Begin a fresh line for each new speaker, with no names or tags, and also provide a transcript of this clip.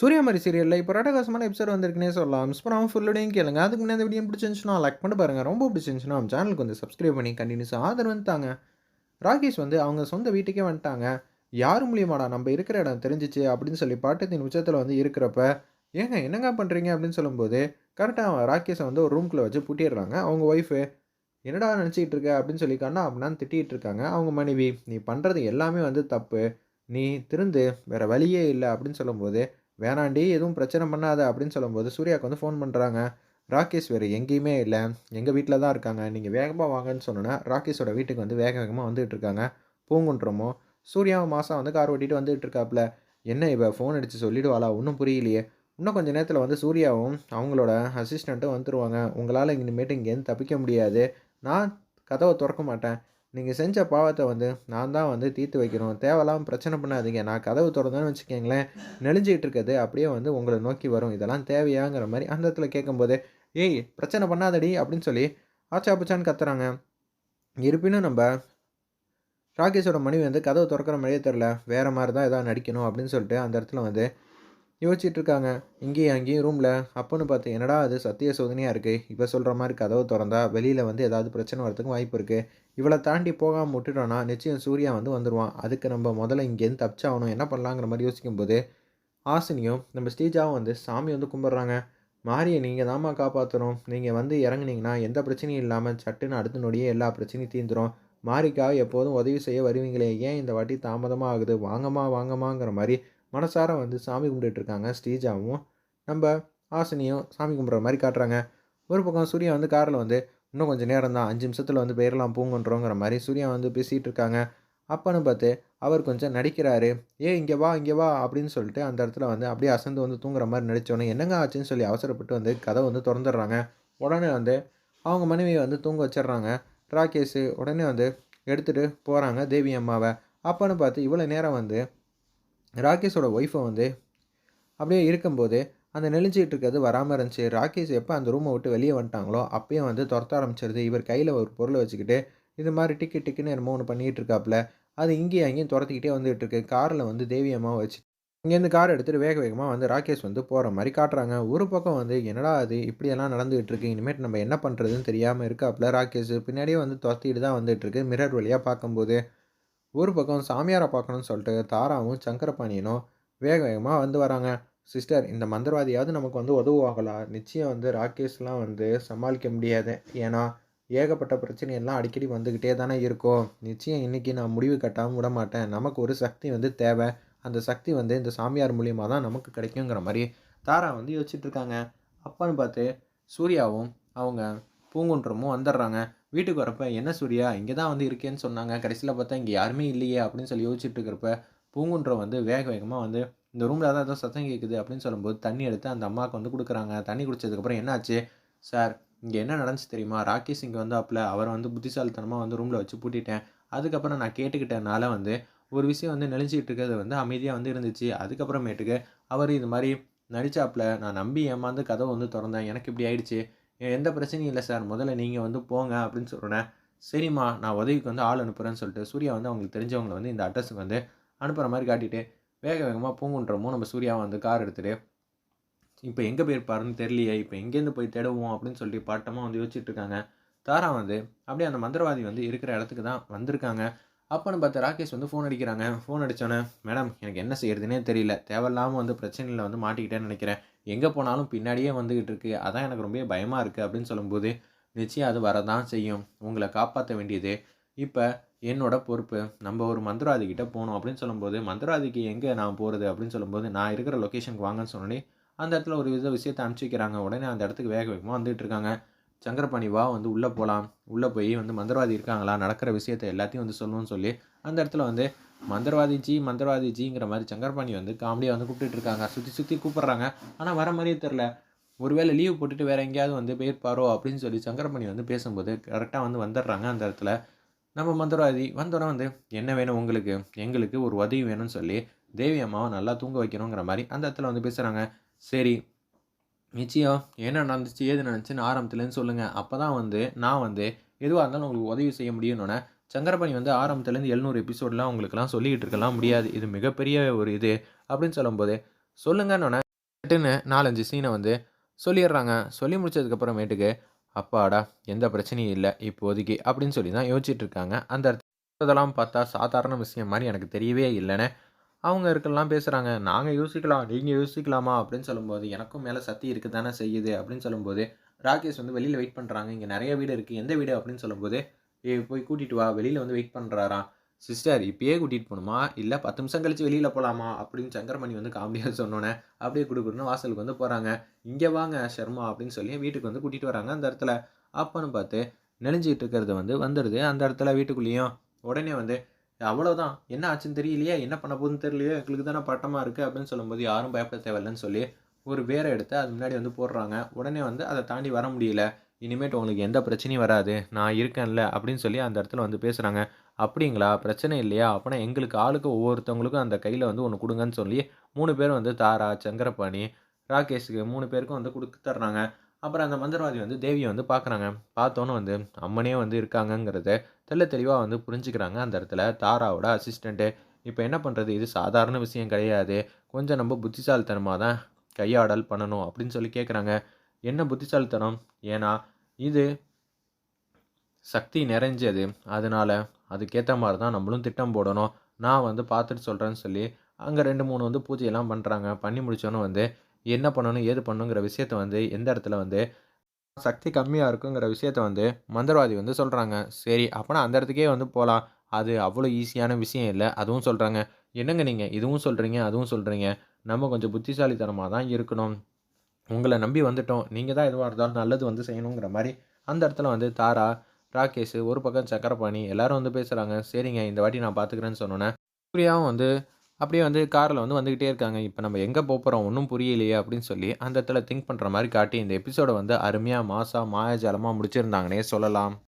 சூர்யாமாரி சீரியலில் இப்போ ரடகாசமான எபிசோட் வந்திருக்குனே சொல்லலாம். மிஸ் பண்ணாமல் ஃபுல்லோடையும் கேளுங்க. அதுக்கு முன்னாடி இந்த வீடியோ பிடிச்சிருந்துச்சுன்னா லைக் பண்ணி பாருங்கள் ரொம்ப பிடிச்சிருந்துச்சுன்னா நம்ம சேனலுக்கு வந்து சப்ஸ்கிரைப் பண்ணி கண்டினியூஸாக ஆதரவு வந்துட்டாங்க ராகேஷ் வந்து அவங்க சொந்த வீட்டுக்கே வந்துட்டாங்க. யார் மூலியமாடா? நம்ம இருக்கிற இடம் தெரிஞ்சிச்சு அப்படின்னு சொல்லி பாட்டத்தின் உச்சத்தில் வந்து இருக்கிறப்ப ஏங்க என்னங்க பண்ணுறீங்க அப்படின்னு சொல்லும்போது கரெக்டாக ராகேஷை வந்து ஒரு ரூம்குள்ளே வச்சு பூட்டிடுறாங்க. அவங்க ஒய்ஃபு என்னடா நினச்சிக்கிட்டு இருக்க? அப்படின்னு சொல்லி கண்ணா அப்படின்னா திட்டிகிட்டு இருக்காங்க. அவங்க மனைவி நீ பண்ணுறது எல்லாமே வந்து தப்பு. நீ திருந்து வேறு வழியே இல்லை. அப்படின்னு சொல்லும்போது வேணாண்டி எதுவும் பிரச்சனை பண்ணாத அப்படின்னு சொல்லும்போது சூர்யாவுக்கு வந்து ஃபோன் பண்ணுறாங்க ராகேஷ் வேறு எங்கேயுமே இல்லை. எங்கள் வீட்டில் தான் இருக்காங்க. நீங்கள் வேகமாக வாங்கன்னு சொன்னோன்னா ராகேஷோட வீட்டுக்கு வந்து வேக வேகமாக வந்துகிட்டு இருக்காங்க. பூங்குன்றமோ சூர்யாவை மாதம் வந்து கார் ஓட்டிகிட்டு வந்துகிட்டு இருக்காப்புல. என்ன இவ ஃபோன் அடித்து சொல்லிடுவாளா? ஒன்றும் புரியலையே. இன்னும் கொஞ்சம் நேரத்தில் வந்து சூர்யாவும் அவங்களோட அசிஸ்டண்ட்டும் வந்துருவாங்க. உங்களால் இனிமேட்டு இங்கேருந்து தப்பிக்க முடியாது. நான் கதவை திறக்க மாட்டேன். நீங்கள் செஞ்ச பாவத்தை வந்து நான் தான் வந்து தீர்த்து வைக்கணும். தேவையில்லாமல் பிரச்சனை பண்ணாதீங்க. நான் கதவு திறந்தேன்னு வச்சுக்கோங்களேன். நெளிஞ்சிக்கிட்டு இருக்கிறது அப்படியே வந்து உங்களை நோக்கி வரும். இதெல்லாம் தேவையாங்கிற மாதிரி அந்த இடத்துல கேட்கும்போது ஏய் பிரச்சனை பண்ணாதடி அப்படின்னு சொல்லி ஆச்சா பச்சான்னு கத்துறாங்க. இருப்பினும் நம்ம ராகேஷோட மனைவி வந்து கதவை திறக்கிற மாதிரியே தெரில வேறு மாதிரி தான் எதாவது நடிக்கணும் அப்படின்னு சொல்லிட்டு அந்த இடத்துல வந்து யோசிச்சுட்டு இருக்காங்க இங்கேயும் அங்கேயும் ரூமில் அப்போன்னு பார்த்து என்னடா அது சத்திய சோதனையாக இருக்குது இப்போ சொல்கிற மாதிரி கதவு திறந்தா வெளியில் வந்து ஏதாவது பிரச்சனை வரதுக்கும் வாய்ப்பு இருக்குது இவளை தாண்டி போகாமல் விட்டுட்டோன்னா நிச்சயம் சூர்யா வந்து வந்துடுவான் அதுக்கு நம்ம முதல்ல இங்கேருந்து தப்பிச்சாகணும். என்ன பண்ணலாங்கிற மாதிரி யோசிக்கும்போது ஆசினியும் நம்ம ஸ்டீஜாவும் வந்து சாமி வந்து கும்பிட்றாங்க. மாரியை நீங்கள் தாம்மா காப்பாற்றணும் நீங்கள் வந்து இறங்குனீங்கன்னா எந்த பிரச்சனையும் இல்லாமல் சட்டுன்னு அடுத்த நொடியே எல்லா பிரச்சனையும் தீந்துடும் மாரிக்காக எப்போதும் உதவி செய்ய வருவீங்களே. ஏன் இந்த வாட்டி தாமதமாக ஆகுது வாங்கம்மா வாங்கம்மாங்கிற மாதிரி மனசார வந்து சாமி கும்பிட்டுட்ருக்காங்க ஸ்ரீஜாவும். நம்ம ஆசினியும் சாமி கும்பிட்ற மாதிரி காட்டுறாங்க. ஒரு பக்கம் சூர்யா வந்து காரில் வந்து இன்னும் கொஞ்சம் நேரம் தான் அஞ்சு நிமிஷத்தில் வந்து பெயரெல்லாம் பூங்குன்றோங்கிற மாதிரி சூர்யா வந்து பேசிகிட்டு இருக்காங்க அப்பன்னு பார்த்து அவர் கொஞ்சம் நடிக்கிறாரு. ஏ இங்கே வா இங்கே வா அப்படின்னு சொல்லிட்டு அந்த இடத்துல வந்து அப்படியே அசந்து வந்து தூங்குற மாதிரி நடித்தோன்னே என்னங்க ஆச்சுன்னு சொல்லி அவசரப்பட்டு வந்து கதை வந்து திறந்துடுறாங்க. உடனே வந்து அவங்க மனைவியை வந்து தூங்க வச்சிடுறாங்க. ராகேஷு உடனே வந்து எடுத்துகிட்டு போகிறாங்க தேவி அம்மாவை. அப்பன்னு பார்த்து இவ்வளோ நேரம் வந்து ராகேஷோட ஒய்ஃபை வந்து அப்படியே இருக்கும்போது அந்த நெளிஞ்சிக்கிட்டு இருக்கிறது வராமல் இருந்துச்சு. ராகேஷ் எப்போ அந்த ரூமை விட்டு வெளியே வந்துட்டாங்களோ அப்பயே வந்து துரத்த ஆரம்பிச்சிருது. இவர் கையில் ஒரு பொருளை வச்சுக்கிட்டு இது மாதிரி டிக்கு டிக்குன்னு என்னமோ ஒன்று பண்ணிகிட்டு இருக்காப்புல அது இங்கேயும் அங்கேயும் துரத்திக்கிட்டே வந்துகிட்டு இருக்கு. காரில் வந்து தேவியமாக வச்சு இங்கேருந்து கார் எடுத்துகிட்டு வேக வேகமாக வந்து ராகேஷ் வந்து போகிற மாதிரி காட்டுறாங்க. ஒரு பக்கம் வந்து என்னடா அது இப்படியெல்லாம் நடந்துகிட்டு இருக்கு. இனிமேட் நம்ம என்ன பண்ணுறதுன்னு தெரியாமல் இருக்காப்புல ராகேஷ். பின்னாடியே வந்து துரத்திட்டு தான் வந்துகிட்டு இருக்கு. மிரர் வழியாக பார்க்கும்போது ஒரு பக்கம் சாமியாரை பார்க்கணும்னு சொல்லிட்டு தாராவும் சங்கரபாணியனும் வேக வேகமாக வந்து வராங்க. சிஸ்டர் இந்த மந்திரவாதியாவது நமக்கு வந்து உதவுவாங்களா? நிச்சயம் வந்து ராகேஷ்லாம் வந்து சமாளிக்க முடியாது. ஏன்னா ஏகப்பட்ட பிரச்சனையெல்லாம் அடிக்கடி வந்துக்கிட்டே தானே இருக்கும். நிச்சயம் இன்றைக்கி நான் முடிவு கட்டாமல் விட மாட்டேன். நமக்கு ஒரு சக்தி வந்து தேவை. அந்த சக்தி வந்து இந்த சாமியார் மூலியமாக தான் நமக்கு கிடைக்குங்கிற மாதிரி தாரா வந்து யோசிச்சுட்ருக்காங்க அப்பான்னு பார்த்து சூர்யாவும் அவங்க பூங்குன்றமும் வந்துடுறாங்க. வீட்டுக்கு வரப்ப என்ன சூர்யா இங்கே தான் வந்து இருக்கேன்னு சொன்னாங்க. கடைசியில் பார்த்தா இங்கே யாருமே இல்லையே அப்படின்னு சொல்லி யோசிச்சுட்டு இருக்கிறப்ப பூங்குன்றம் வந்து வேக வேகமாக வந்து இந்த ரூமில் தான் ஏதோ சத்தம் கேட்குது அப்படின்னு சொல்லும்போது தண்ணி எடுத்து அந்த அம்மாவுக்கு வந்து கொடுக்குறாங்க. தண்ணி குடித்ததுக்கப்புறம் என்னாச்சு? சார் இங்கே என்ன நடந்துச்சு தெரியுமா? ராகேஷ் இங்கே வந்து அப்பில் அவரை வந்து புத்திசாலித்தனமாக வந்து ரூமில் வச்சு பூட்டிட்டேன். அதுக்கப்புறம் நான் கேட்டுக்கிட்டனால வந்து ஒரு விஷயம் வந்து நெளிஞ்சிக்கிட்டு இருக்கிறது வந்து அமைதியாக வந்து இருந்துச்சு. அதுக்கப்புறமேட்டுக்கு அவர் இது மாதிரி நடிச்சாப்புல நான் நம்பி ஏமாந்து கதவை வந்து திறந்தேன். எனக்கு இப்படி ஆயிடுச்சு. எந்த பிரச்சனையும் இல்லை சார். முதல்ல நீங்கள் வந்து போங்க அப்படின்னு சொல்கிறேன் சரிம்மா நான் உதவிக்கு வந்து ஆள் அனுப்புகிறேன்னு சொல்லிட்டு சூர்யா வந்து அவங்களுக்கு தெரிஞ்சவங்களை வந்து இந்த அட்ரஸுக்கு வந்து அனுப்புகிற மாதிரி காட்டிட்டு வேக வேகமாக பூங்குன்றமோ நம்ம சூர்யாவை வந்து கார் எடுத்துகிட்டு இப்போ எங்கே போயிருப்பாருன்னு தெரியலையே இப்போ எங்கேருந்து போய் தேடுவோம் அப்படின்னு சொல்லிட்டு பாட்டமாக வந்து யோசிச்சுட்டு இருக்காங்க. தாரா வந்து அப்படியே அந்த மந்திரவாதி வந்து இருக்கிற இடத்துக்கு தான் வந்திருக்காங்க. அப்போன்னு பார்த்து ராகேஷ் வந்து ஃபோன் அடிக்கிறாங்க. ஃபோன் அடித்தோன்னே மேடம் எனக்கு என்ன செய்யறதுனே தெரியல. தேவையில்லாமல் வந்து பிரச்சனையில் வந்து மாட்டிக்கிட்டேன்னு நினைக்கிறேன். எங்கே போனாலும் பின்னாடியே வந்துக்கிட்டு இருக்கு. அதான் எனக்கு ரொம்ப பயமாக இருக்குது அப்படின்னு சொல்லும்போது நிச்சயம் அது வரதான் செய்யும். உங்களை காப்பாற்ற வேண்டியது. இப்போ என்னோட பொறுப்பு. நம்ம ஒரு மந்திரவாதிக்கிட்ட போகணும் அப்படின்னு சொல்லும்போது மந்திரவாதிக்கு எங்கே நான் போகிறது அப்படின்னு சொல்லும்போது நான் இருக்கிற லொக்கேஷனுக்கு வாங்கன்னு சொன்னோடனே அந்த இடத்துல ஒரு வித விஷயத்தை அனுப்பிச்சிக்கிறாங்க உடனே அந்த இடத்துக்கு வேக வேகமாக வந்துகிட்டு இருக்காங்க. சங்கரபாணி வா வந்து உள்ளே போகலாம் உள்ளே போய் வந்து மந்திரவாதி இருக்காங்களா? நடக்கிற விஷயத்தை எல்லாத்தையும் வந்து சொல்லணும்னு சொல்லி அந்த இடத்துல வந்து மந்திரவாதி ஜி மந்திரவாதி ஜிங்கிற மாதிரி சங்கர்பாணி வந்து காமெடியாக வந்து கூப்பிட்டுட்டு இருக்காங்க. சுற்றி சுற்றி கூப்பிட்றாங்க. ஆனால் வர மாதிரியே தெரில ஒருவேளை லீவ் போட்டுட்டு வேறு எங்கேயாவது வந்து போயிருப்பாரோ அப்படின்னு சொல்லி சங்கரபாணி வந்து பேசும்போது கரெக்டாக வந்து வந்துடுறாங்க அந்த இடத்துல. நம்ம மந்திரவாதி வந்தோடனே வந்து என்ன வேணும் உங்களுக்கு? எங்களுக்கு ஒரு உதவி வேணும்னு சொல்லி தேவி அம்மாவை நல்லா தூங்க வைக்கணுங்கிற மாதிரி அந்த இடத்துல வந்து பேசுகிறாங்க சரி நிச்சயம் என்ன நடந்துச்சு ஏது நடந்துச்சுன்னு ஆரம்பத்துலேருந்து சொல்லுங்கள் அப்போ தான் வந்து நான் வந்து எதுவாக இருந்தாலும் உங்களுக்கு உதவி செய்ய முடியும்னு சங்கரபாணி வந்து ஆரம்பத்துலேருந்து எழுநூறு எபிசோடெலாம் உங்களுக்குலாம் சொல்லிக்கிட்டு இருக்கலாம் முடியாது இது மிகப்பெரிய ஒரு இது அப்படின்னு சொல்லும்போது சொல்லுங்கன்னு நாலஞ்சு சீனை வந்து சொல்லிடுறாங்க. சொல்லி முடிச்சதுக்கப்புறமேட்டுக்கு, அப்பாடா! எந்த பிரச்சனையும் இல்லை இப்போதைக்கு அப்படின்னு சொல்லி தான் யோசிச்சுட்டு இருக்காங்க. அந்த இதெல்லாம் பார்த்தா சாதாரண விஷயம் மாதிரி எனக்கு தெரியவே இல்லைன்னு அவங்க இருக்கலாம் பேசுகிறாங்க நாங்கள் யோசிக்கலாம், நீங்கள் யோசிக்கலாமா? அப்படின்னு சொல்லும்போது, எனக்கும் மேலே சக்தி இருக்கு தானே செய்யுது அப்படின்னு சொல்லும்போது, ராகேஷ் வந்து வெளியில் வெயிட் பண்ணுறாங்க இங்கே நிறைய வீடு இருக்குது எந்த வீடு அப்படின்னு சொல்லும்போது, ஏய் போய் கூட்டிகிட்டு வா. வெளியில் வந்து வெயிட் பண்ணுறாராம் சிஸ்டர் இப்பயே கூட்டிகிட்டு போகணுமா இல்லை பத்து நிமிஷம் கழிச்சு வெளியில் போகலாமா அப்படின்னு சங்கரமணி வந்து காமெடியாக சொன்னோன்னே அப்படியே குடுகுடுன்னு வாசலுக்கு வந்து போகிறாங்க இங்கே வாங்க ஷர்மா அப்படின்னு சொல்லி வீட்டுக்கு வந்து கூட்டிகிட்டு வராங்க அந்த இடத்துல. அப்பன்னு பார்த்து நெனைஞ்சிக்கிட்டு இருக்கிறது வந்து வந்துடுது அந்த இடத்துல வீட்டுக்குள்ளேயும். உடனே வந்து அவ்வளோதான். என்ன ஆச்சுன்னு தெரியலையே, என்ன பண்ண போகுதுன்னு தெரியலையே, எங்களுக்கு தானே பட்டமாக இருக்குது அப்படின்னு சொல்லும்போது, யாரும் பயப்பட தேவையில்லைன்னு சொல்லி, ஒரு வேர எடுத்து அது முன்னாடி வந்து போடுறாங்க. உடனே வந்து அதை தாண்டி வர முடியல. இனிமேட்டு உங்களுக்கு எந்த பிரச்சனையும் வராது. நான் இருக்கேன்ல அப்படின்னு சொல்லி அந்த இடத்துல வந்து பேசுகிறாங்க அப்படிங்களா? பிரச்சனை இல்லையா? அப்பனா எங்களுக்கு ஆளுக்கு ஒவ்வொருத்தவங்களுக்கும் அந்த கையில் வந்து ஒன்று கொடுங்கன்னு சொல்லி மூணு பேர் வந்து தாரா, சங்கரபாணி, ராகேஷ்க்கு மூணு பேருக்கும் வந்து குடுத்துடுறாங்க. அப்புறம் அந்த மந்திரவாதி வந்து தேவியை வந்து பார்க்குறாங்க. பார்த்தோன்னே வந்து அம்மனே வந்து இருக்காங்கங்கிறத தெள்ள தெளிவாக வந்து புரிஞ்சுக்கிறாங்க அந்த இடத்துல தாராவோட அசிஸ்டண்ட்டு இப்போ என்ன பண்ணுறது இது சாதாரண விஷயம் கிடையாது. கொஞ்சம் நம்ம புத்திசாலித்தனமாக தான் கையாடல் பண்ணணும் அப்படின்னு சொல்லி கேட்குறாங்க. என்ன புத்திசாலித்தனம்? ஏன்னா, இது சக்தி நிறைஞ்சது. அதனால அதுக்கேற்ற மாதிரி தான் நம்மளும் திட்டம் போடணும். நான் வந்து பார்த்துட்டு சொல்கிறேன்னு சொல்லி, அங்கே ரெண்டு மூணு வந்து பூஜையெல்லாம் பண்ணுறாங்க பண்ணி முடித்தோன்னு வந்து என்ன பண்ணணும்? ஏது பண்ணணுங்கிற விஷயத்த வந்து எந்த இடத்துல வந்து சக்தி கம்மியாக இருக்குங்கிற விஷயத்த வந்து மந்திரவாதி வந்து சொல்கிறாங்க சரி அப்போனா அந்த இடத்துக்கே வந்து போகலாம் அது அவ்வளோ ஈஸியான விஷயம் இல்லை அதுவும் சொல்கிறாங்க என்னங்க நீங்கள் இதுவும் சொல்கிறீங்க அதுவும் சொல்கிறீங்க நம்ம கொஞ்சம் புத்திசாலித்தனமாக தான் இருக்கணும். உங்களை நம்பி வந்துட்டோம். நீங்கள் தான் எதுவாக இருந்தாலும் நல்லது வந்து செய்யணுங்கிற மாதிரி அந்த இடத்துல வந்து தாரா, ராகேஷ், ஒரு பக்கம் சக்கரபாணி எல்லாரும் வந்து பேசுகிறாங்க சரிங்க இந்த வாட்டி நான் பார்த்துக்கிறேன்னு சொன்னோன்னே பிரியாவும் வந்து அப்படியே வந்து காரில் வந்து வந்துக்கிட்டே இருக்காங்க. இப்போ நம்ம எங்கே போகிறோம் ஒன்றும் புரியலையே அப்படின்னு சொல்லி அந்த இடத்துல திங்க் பண்ணுற மாதிரி காட்டி இந்த எபிசோடை வந்து அருமையாக மாசாக மாயாஜாலமாக முடிச்சிருந்தாங்கன்னே சொல்லலாம்.